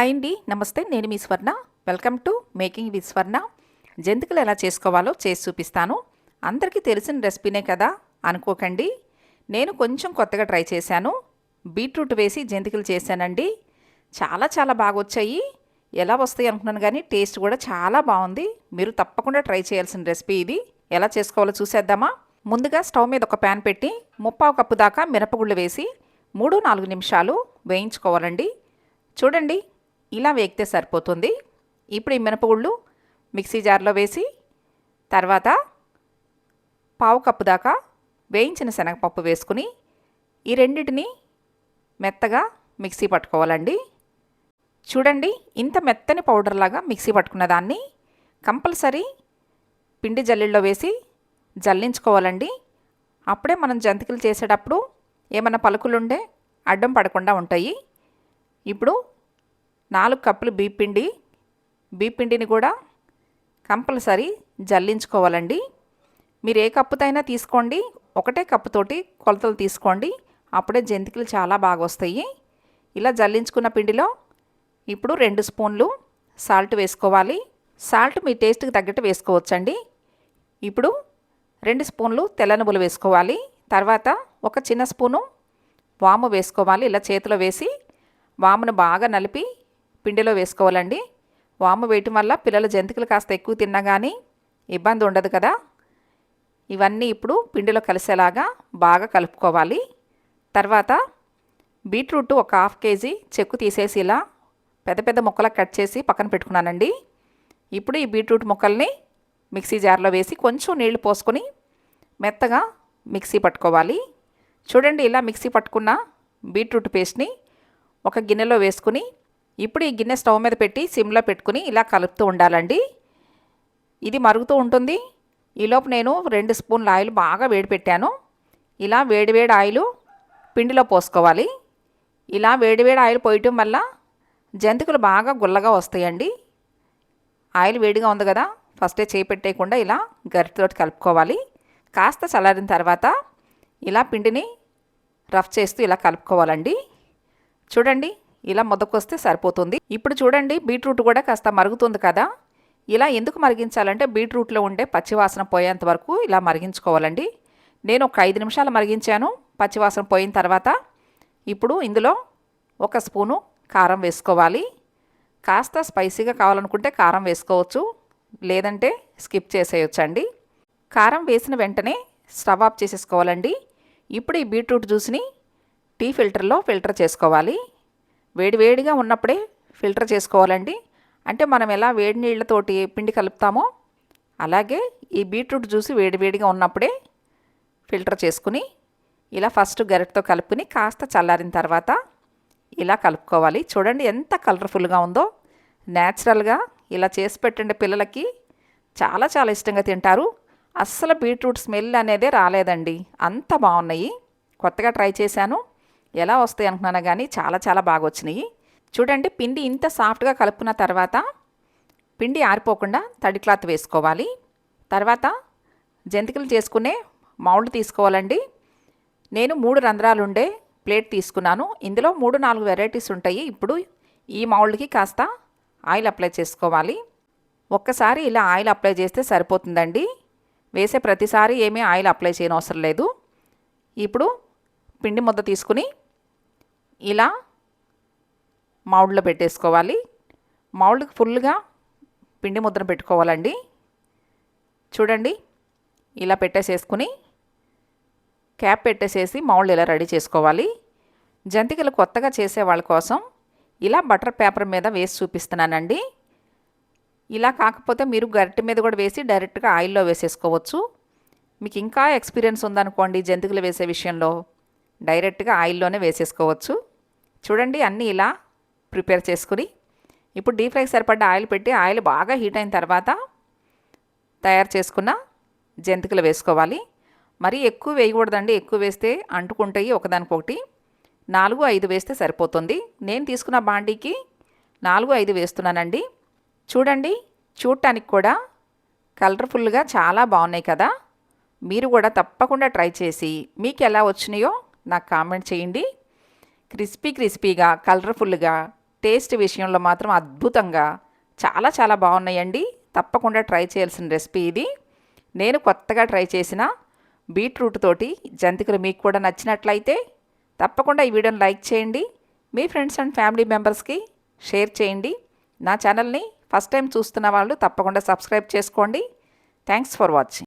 Hi అండి నమస్తే నేను మీ Swarna. Welcome to making with Swarna జంతికలు ఎలా చేసుకోవాలో చేసి చూపిస్తాను. అందరికీ తెలిసిన రెసిపీనే కదా అనుకోకండి. నేను కొంచెం కొత్తగా ట్రై చేశాను. బీట్రూట్ వేసి జంతికలు చేశానండి. చాలా చాలా బాగా వచ్చాయి ఎలా వస్తాయి అనుకున్నాను కానీ టేస్ట్ కూడా చాలా బాగుంది. మీరు తప్పకుండా ట్రై చేయాల్సిన రెసిపీ ఇది. ఎలా చేసుకోవాలో చూసేద్దామా? ముందుగా స్టవ్ మీద ఒక ప్యాన్ పెట్టి ముప్పావు కప్పు దాకా మినపగుళ్ళు వేసి మూడు నాలుగు నిమిషాలు వేయించుకోవాలండి. చూడండి ఇలా వేగితే సరిపోతుంది. ఇప్పుడు ఈ మినపగుళ్ళు మిక్సీ జార్లో వేసి తర్వాత పావు కప్పు దాకా వేయించిన శనగపప్పు వేసుకుని ఈ రెండింటిని మెత్తగా మిక్సీ పట్టుకోవాలండి. చూడండి ఇంత మెత్తని పౌడర్ లాగా మిక్సీ పట్టుకున్న దాన్ని కంపల్సరీ పిండి జల్లెల్లో వేసి జల్లించుకోవాలండి. అప్పుడే మనం జంతికలు చేసేటప్పుడు ఏమైనా పలుకులుండే అడ్డం పడకుండా ఉంటాయి. ఇప్పుడు నాలుగు కప్పులు బీపిండి బీపిండిని కూడా కంపల్సరీ జల్లించుకోవాలండి. మీరు ఏ కప్పుతైనా తీసుకోండి. ఒకటే కప్పుతోటి కొలతలు తీసుకోండి. అప్పుడే జంతికలు చాలా బాగా వస్తాయి. ఇలా జల్లించుకున్న పిండిలో ఇప్పుడు రెండు స్పూన్లు సాల్ట్ వేసుకోవాలి. సాల్ట్ మీ టేస్ట్కి తగ్గట్టు వేసుకోవచ్చండి. ఇప్పుడు రెండు స్పూన్లు తెల్ల నువ్వులు వేసుకోవాలి. తర్వాత ఒక చిన్న స్పూను వాము వేసుకోవాలి. ఇలా చేతిలో వేసి వామును బాగా నలిపి పిండిలో వేసుకోవాలండి. వాము వేయటం వల్ల పిల్లల జంతికలు కాస్త ఎక్కువ తిన్నా కానీ ఇబ్బంది ఉండదు కదా. ఇవన్నీ ఇప్పుడు పిండిలో కలిసేలాగా బాగా కలుపుకోవాలి. తర్వాత బీట్రూట్ ఒక హాఫ్ కేజీ చెక్కు తీసేసి ఇలా పెద్ద పెద్ద ముక్కలకు కట్ చేసి పక్కన పెట్టుకున్నానండి. ఇప్పుడు ఈ బీట్రూట్ ముక్కల్ని మిక్సీ జార్లో వేసి కొంచెం నీళ్ళు పోసుకొని మెత్తగా మిక్సీ పట్టుకోవాలి. చూడండి ఇలా మిక్సీ పట్టుకున్న బీట్రూట్ పేస్ట్ని ఒక గిన్నెలో వేసుకుని ఇప్పుడు ఈ గిన్నె స్టవ్ మీద పెట్టి సిమ్లో పెట్టుకుని ఇలా కలుపుతూ ఉండాలండి. ఇది మరుగుతూ ఉంటుంది. ఈలోపు నేను రెండు స్పూన్ల ఆయిల్ బాగా వేడి పెట్టాను. ఇలా వేడివేడి ఆయిల్ పిండిలో పోసుకోవాలి. ఇలా వేడివేడి ఆయిల్ పోయటం వల్ల జంతికలు బాగా గుల్లగా వస్తాయండి. ఆయిల్ వేడిగా ఉంది కదా ఫస్టే చేయి పెట్టేయకుండా ఇలా గరిటతోటి కలుపుకోవాలి. కాస్త చల్లారిన తర్వాత ఇలా పిండిని రఫ్ చేస్తూ ఇలా కలుపుకోవాలండి. చూడండి ఇలా మొదకొస్తే సరిపోతుంది. ఇప్పుడు చూడండి బీట్రూట్ కూడా కాస్త మరుగుతుంది కదా. ఇలా ఎందుకు మరిగించాలంటే బీట్రూట్లో ఉండే పచ్చివాసన పోయేంత వరకు ఇలా మరిగించుకోవాలండి. నేను ఒక ఐదు నిమిషాలు మరిగించాను పచ్చివాసన పోయిన తర్వాత. ఇప్పుడు ఇందులో ఒక స్పూను కారం వేసుకోవాలి. కాస్త స్పైసీగా కావాలనుకుంటే కారం వేసుకోవచ్చు లేదంటే స్కిప్ చేసేయొచ్చండి. కారం వేసిన వెంటనే స్టవ్ ఆఫ్ చేసేసుకోవాలండి. ఇప్పుడు ఈ బీట్రూట్ జ్యూస్ని టీ ఫిల్టర్లో ఫిల్టర్ చేసుకోవాలి. వేడివేడిగా ఉన్నప్పుడే ఫిల్టర్ చేసుకోవాలండి. అంటే మనం ఎలా వేడి నీళ్ళతోటి పిండి కలుపుతామో అలాగే ఈ బీట్రూట్ జ్యూస్ వేడివేడిగా ఉన్నప్పుడే ఫిల్టర్ చేసుకుని ఇలా ఫస్ట్ గరిటతో కలుపుకుని కాస్త చల్లారిన తర్వాత ఇలా కలుపుకోవాలి. చూడండి ఎంత కలర్ఫుల్గా ఉందో. న్యాచురల్గా ఇలా చేసి పెట్టండి పిల్లలకి. చాలా చాలా ఇష్టంగా తింటారు. అస్సలు బీట్రూట్ స్మెల్ అనేదే రాలేదండి. అంత బాగున్నాయి. కొత్తగా ట్రై చేశాను. ఎలా వస్తాయి అనుకున్నాను కానీ చాలా చాలా బాగా వచ్చినాయి చూడండి పిండి ఇంత సాఫ్ట్గా కలుపుకున్న తర్వాత పిండి ఆరిపోకుండా తడి క్లాత్ వేసుకోవాలి. తర్వాత జంతికలు చేసుకునే మౌల్డ్ తీసుకోవాలండి. నేను మూడు రంధ్రాలు ఉండే ప్లేట్ తీసుకున్నాను. ఇందులో మూడు నాలుగు వెరైటీస్ ఉంటాయి. ఇప్పుడు ఈ మౌల్డ్కి కాస్త ఆయిల్ అప్లై చేసుకోవాలి. ఒక్కసారి ఇలా ఆయిల్ అప్లై చేస్తే సరిపోతుందండి. వేసే ప్రతిసారి ఏమీ ఆయిల్ అప్లై చేయనవసరం లేదు. ఇప్పుడు పిండి ముద్ద తీసుకుని ఇలా మౌల్డ్లో పెట్టేసుకోవాలి. మౌల్డ్కి ఫుల్గా పిండి ముద్ర పెట్టుకోవాలండి. చూడండి ఇలా పెట్టేసేసుకుని క్యాప్ పెట్టేసేసి మౌల్డ్ ఇలా రెడీ చేసుకోవాలి. జంతికలు కొత్తగా చేసే వాళ్ళ కోసం ఇలా బటర్ పేపర్ మీద వేసి చూపిస్తున్నానండి. ఇలా కాకపోతే మీరు గరిటె మీద కూడా వేసి డైరెక్ట్గా ఆయిల్లో వేసేసుకోవచ్చు. మీకు ఇంకా ఎక్స్పీరియన్స్ ఉందనుకోండి జంతికలు వేసే విషయంలో. డైరెక్ట్గా ఆయిల్లోనే వేసేసుకోవచ్చు. చూడండి అన్నీ ఇలా ప్రిపేర్ చేసుకుని ఇప్పుడు డీప్ ఫ్రైకి సరిపడ్డ ఆయిల్ పెట్టి ఆయిల్ బాగా హీట్ అయిన తర్వాత తయారు చేసుకున్న జంతికలు వేసుకోవాలి. మరీ ఎక్కువ వేయకూడదండి. ఎక్కువ వేస్తే అంటుకుంటాయి ఒకదానికొకటి. నాలుగు ఐదు వేస్తే సరిపోతుంది. నేను తీసుకున్న బాండీకి నాలుగు ఐదు వేస్తున్నానండి. చూడండి చూడటానికి కూడా కలర్ఫుల్గా చాలా బాగున్నాయి కదా. మీరు కూడా తప్పకుండా ట్రై చేసి మీకు ఎలా వచ్చినాయో నాకు కామెంట్ చేయండి. క్రిస్పీ క్రిస్పీగా కలర్ఫుల్గా టేస్ట్ విషయంలో మాత్రం అద్భుతంగా చాలా చాలా బాగున్నాయండి. తప్పకుండా ట్రై చేయాల్సిన రెసిపీ ఇది. నేను కొత్తగా ట్రై చేసిన బీట్రూట్ తోటి జంతికలు మీకు కూడా నచ్చినట్లయితే తప్పకుండా ఈ వీడియోని లైక్ చేయండి. మీ ఫ్రెండ్స్ అండ్ ఫ్యామిలీ మెంబర్స్కి షేర్ చేయండి. నా ఛానల్ని ఫస్ట్ టైం చూస్తున్న వాళ్ళు తప్పకుండా సబ్స్క్రైబ్ చేసుకోండి. Thanks for watching.